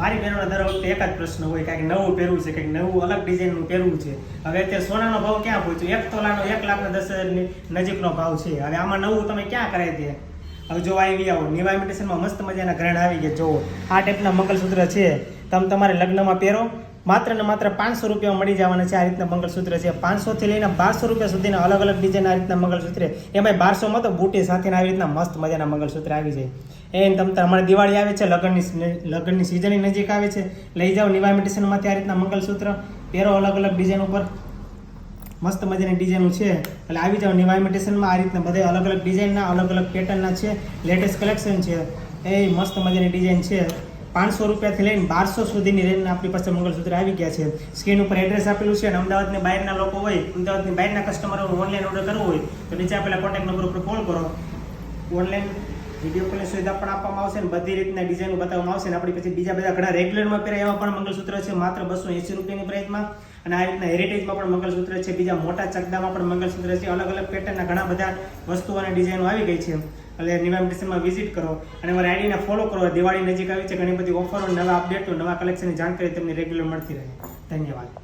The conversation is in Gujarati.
મારી બહેનોને દર વખતે એક જ પ્રશ્ન હોય, કાંઈક નવું પહેરવું છે, કંઈક નવું અલગ ડિઝાઇનનું પહેરવું છે. હવે અત્યારે સોનાનો ભાવ ક્યાં પહોંચ્યો એક તોલાનો એક લાખના દસ હજારની નજીકનો ભાવ છે. હવે આમાં નવું તમે ક્યાં કરાવી દે હવે જો આવી આવો નિવા ઇમિટેશનમાં મસ્ત મજાના ગ્રહણ આવી ગયા. જુઓ, આ ટાઈપના મંગલસૂત્ર છે. તમે તમારે લગ્નમાં પહેરો માત્ર ને માત્ર પાંચસો રૂપિયામાં મળી જવાના છે આ રીતના મંગળસૂત્ર છે. પાંચસોથી લઈને બારસો રૂપિયા સુધીના અલગ અલગ ડિઝાઇન આ રીતના મંગળસૂત્ર એમાં બારસોમાં તો બુટી સાથેના આવી રીતના મસ્ત મજાના મંગળસૂત્ર આવી જાય. એ તમ તમારે દિવાળી આવે છે, લગ્નની લગ્નની સિઝનની નજીક આવે છે. લઈ જાઓ નિવા ઇમિટેશનમાંથી આ રીતના મંગળસૂત્ર. પહેરો અલગ અલગ ડિઝાઇન ઉપર. મસ્ત મજાની ડિઝાઇનો છે. એટલે આવી જાઓ નિવા ઇમિટેશનમાં આ રીતના બધા અલગ અલગ ડિઝાઇનના અલગ અલગ પેટર્નના છે. લેટેસ્ટ કલેક્શન છે. એ મસ્ત મજાની ડિઝાઇન છે. પાંચસો રૂપિયાથી લઈને બારસો સુધીની રેન્જના આપણી પાસે મંગળસૂત્ર આવી ગયા છે. સ્ક્રીન ઉપર એડ્રેસ આપેલું છે અને અમદાવાદની બહારના લોકો હોય, અમદાવાદની બહારના કસ્ટમરો ઓનલાઈન ઓર્ડર કરવો હોય, તો નીચે આપેલા કોન્ટેક્ટ નંબર ઉપર કોલ કરો. ઓનલાઈન વીડિયો કોલની સુવિધા પણ આપવામાં આવશે અને બધી રીતના ડિઝાઇન બતાવવામાં આવશે અને આપણી પછી બીજા બધા ઘણા રેગ્યુલરમાં પહેરે એવા પણ મંગળસૂત્ર છે, માત્ર બસો એંસી રૂપિયાની પ્રાઇસમાં અને આ રીતના હેરિટેજમાં પણ મંગળસૂત્ર છે, બીજા મોટા ચકદામાં પણ મંગળસૂત્ર છે, અલગ અલગ પેટર્નના ઘણા બધા વસ્તુઓ અને ડિઝાઇનો આવી ગઈ છે. એટલે નિવા ઇમિટેશનમાં વિઝિટ કરો અને મારા આઈડીને ફોલો કરો. દિવાળી નજીક આવી છે, ઘણી બધી ઓફરો નવા અપડેટો નવા કલેક્શનની જાણકારી તમને રેગ્યુલર મળતી રહે. ધન્યવાદ.